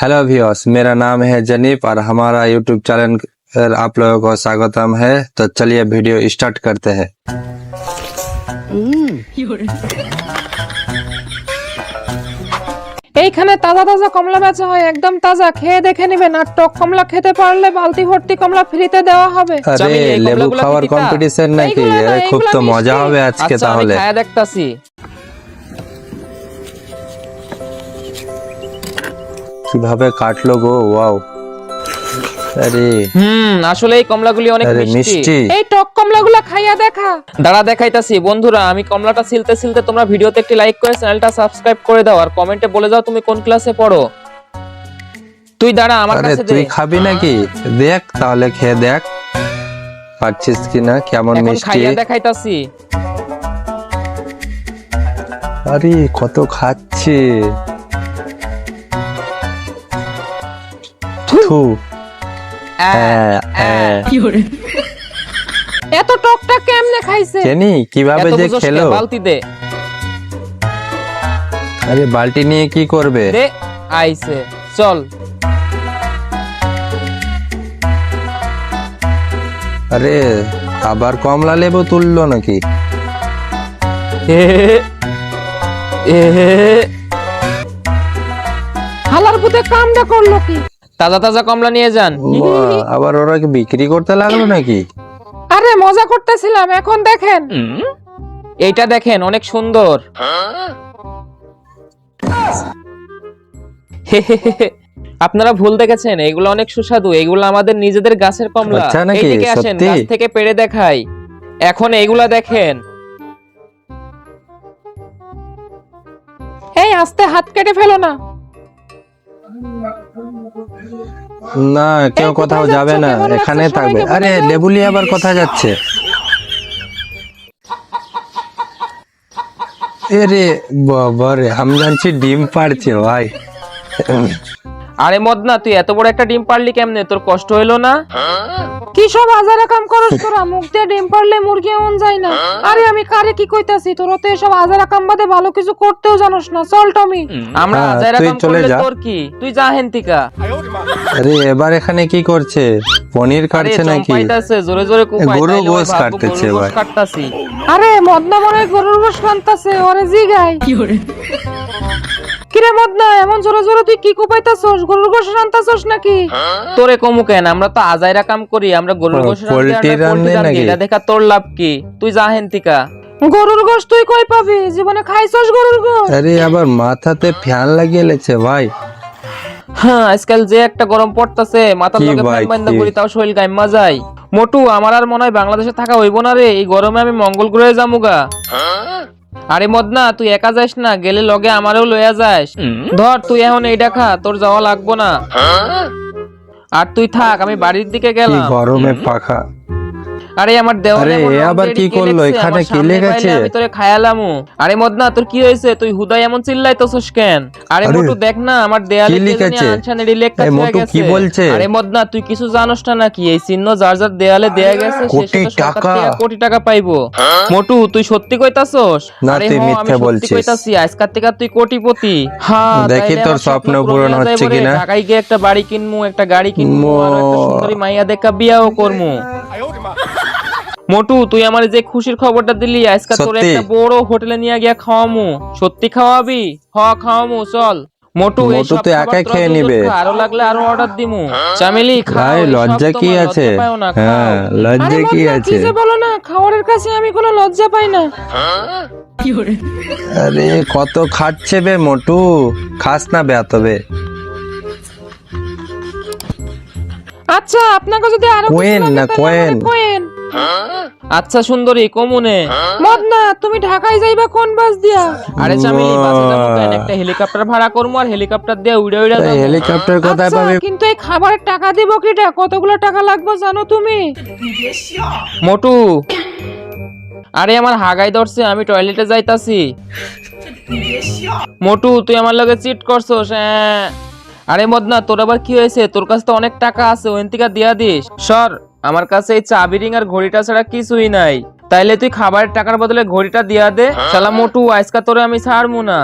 Hello viewers मेरा नाम है जनीप और हमारा यूट्यूब चैनल पर आप लोगों को स्वागतम है तो चलिए वीडियो स्टार्ट करते हैं এইখানে তাজা তাজা কমলা বেচা হয় একদম তাজা খেয়ে দেখে নেবেন আর টক কমলা খেতে পারলে বালতি ভর্তি কমলা ফ্রিতে দেওয়া হবে अरे এই লেবু কমলাগুলো খাওয়ার কি পিতা? কম্পিটিশন নাকি এইগুলো না, আরে, খুব এইগুলো তো মজা মিষ্টি। হবে আজকে আচ্ছা আমি তাহলে খায়া দেখতাছি কীভাবে কাটলো গো? ওয়াও। আরে। হুম আসলে এই কমলাগুলি অনেক মিষ্টি। এই টক কমলাগুলো খাইয়া দেখা। দাঁড়া দেখাইতাছি। বন্ধুরা আমি কমলাটা ছিলতে ছিলতে তোমরা ভিডিওতে একটি লাইক করে চ্যানেলটা সাবস্ক্রাইব করে দাও আর কমেন্টে বলে দাও তুমি কোন ক্লাসে পড়ো। তুই দাঁড়া আমার কাছে দে। তুই খাবি নাকি? দেখ তাহলে খেয়ে দেখ। পাচ্ছিস কিনা? কেমন এখন মিষ্টি? খাইয়া দেখাইতাছি। আরে কত খাচ্ছে। থু এত টকটা কেমনে খাইছে? কীভাবে যে খেলো? বালতি দে। আরে বালতি নিয়ে কি করবে? দে আইছে। চল। আরে আবার কমলা লেবু তুললো নাকি? হালার পুতে কামটা করল কি? তাজা তাজা কমলা নিয়ে যান। আবার ওরা কি বিক্রি করতে লাগল নাকি? আরে মজা করতেছিলাম এখন দেখেন। এইটা দেখেন অনেক সুন্দর। আপনারা ভুল দেখেছেন এগুলো অনেক সুস্বাদু এগুলো আমাদের নিজেদের গাছের কমলা। আচ্ছা নাকি? এইদিকে আসেন? গাছ থেকে পেড়ে দেখাই। এখন এগুলা দেখেন। এই আস্তে হাত কেটে ফেলো না। না কেউ কোথাও যাবে না এখানে থাকবে। আরে লেবুলি আবার কোথায় যাচ্ছে? এরে বাবা রে আমি জানছি ডিম পাড়ছে ভাই। আরে মদনা তুই এত বড় একটা ডিম পারলি কেমনে? তোর কষ্ট হইল না? কি সব আজারা কাম করস তোরা? মুখ দিয়ে ডিম পারলে মুরগি এমন যায় না। আরে আমি কারে কি কইতাছি? তোরা তো এসব আজারা কাম বাদে ভালো কিছু করতেও জানোস না। চল টমি। আমরা হ্যাঁ, আজাইরা তুই কাম চলে করলে যা। তোর কি? তুই যা হেন্তিকা। আরে এবার এখানে কি করছে? পনির কাটছে নাকি? চম্পাইতাছে জোরে জোরে কুপাই গরু গোশ কাটতেছে ভাই। কাটতাছি। আরে মদনা মনে হয় গরুর গোশ কান্তাছে ওরে জিগাই। কিরে মদনা এমন জোরে জোরে তুই কি কুপাইতাছস? গরুর গোশ রান্তাছস নাকি? তোরে কমু কেন? আমরা তো আজাইরা কাম করি আমরা গরুর গোশ পোল্ট্রি রান্ধে নাকি? এটা দেখা তোর লাভ কি? তুই যা হেন্তিকা। গরুর গোশ তুই কই পাবি? জীবনে খাইছস গরুর গোশ আরে আবার মাথাতে ফ্যান লাগিয়ে লেছে ভাই। হ্যাঁ আজকাল যে একটা গরম পড়তাছে মাথার কি ফ্যান বান্ধা করি তাও শরীর মোটু আমার আর মনে হয় বাংলাদেশে থাকা হইব না রে। এই গরমে আমি মঙ্গল গ্রহে যামুগা। আরে মদনা তুই একা যাস না গেলে লগে আমারও লইয়া যাস। ধর তুই এখন এইটা খা তোর যাওয়া লাগবো না। আর তুই থাক আমি বাড়ির দিকে গেলাম। গরমে পাখা। আরে আমার দেওয়ালে আরে, এ আবার কি করল? এখানে কি লেখেছে? আমি তোরে খায়ালামু আরে মদনা তোর কি হয়েছে তুই হুদাই এমন চিল্লাইতেছস কেন আরে মোটু দেখ না আমার দেয়ালে কি লিখেছে? আনছানেরই লেখা মোটু কি বলছে? আরে মদনা তুই কিছু জানোস না নাকি এই চিহ্ন যার যার দেয়ালে দেয়া গেছে কোটি টাকা। কোটি টাকা পাইবো মোটু তুই সত্যি কইতাছস না, তুই মিথ্যে বলছিস। কইতাছি আজকাল থেকে তুই কোটিপতি হ্যাঁ দেখি তোর স্বপ্ন পূরণ হচ্ছে কিনা। ঢাকায় গিয়ে একটা বাড়ি কিনমু একটা গাড়ি কিনমু আর একটা সুন্দরী মাইয়া দেখা বিয়াও করমু মোটু তুই আমার যে খুশির খবরটা দিলি আজকে তোর সত্যি? একটা বড় হোটেলে নিয়ে গিয়া খাওয়ামু। সত্যি খাওয়াবি? হ খাওয়ামু চল। মোটু এই মোটু সব তো খাবার একাই তোরা খেয়ে দুজন নিবে। খা, আরও লাগলে আরও অর্ডার দিমু। চামেলি খাও ভাই এই সব লজ্জা কি তোমার, আছে? লজ্জা পাও না, হ্যাঁ আরে লজ্জা কি মদনা আছে? যে বলো না খাওয়ারের কাছে আমি কোনো লজ্জা পাই না। আরে কত খাচ্ছে বে মোটু? খাস না বে তবে আচ্ছা আপনাকে যদি আরও কিছু কোয়েন লাগে না, তাহলে কোয়েন। কোয়েন। আচ্ছা সুন্দরী কমুনে। মদনা তুমি ঢাকায় যাইবা কোন বাস দিয়া? আরে চামেলি বাসে যাব কেন একটা হেলিকপ্টার ভাড়া করব আর হেলিকপ্টার দিয়ে উড়ে উড়ে যাব। হেলিকপ্টার কোথায় আচ্ছা, পাবে কিন্তু এই খাবারের টাকা দিব কিটা? কতগুলো টাকা লাগবে জানো তুমি? মোটু। আরে আমার হাগাই ধরছে আমি টয়লেটে যাইতাছি। মোটু তুই আমার লগে চিট করছস হ্যাঁ। আরে মদনা তোর আবার কি হয়েছে? তোর কাছে তো অনেক টাকা আছে ওইন থেকে দিয়া দিস। সর। আমার কাছে এই চাবি রিং আর ঘড়িটা ছাড়া কিছুই নাই। তাইলে তুই খাবারের টাকার বদলে ঘড়িটা দিয়া দে। শালা মোটু আজকা তোরে আমি ছাড়মু না।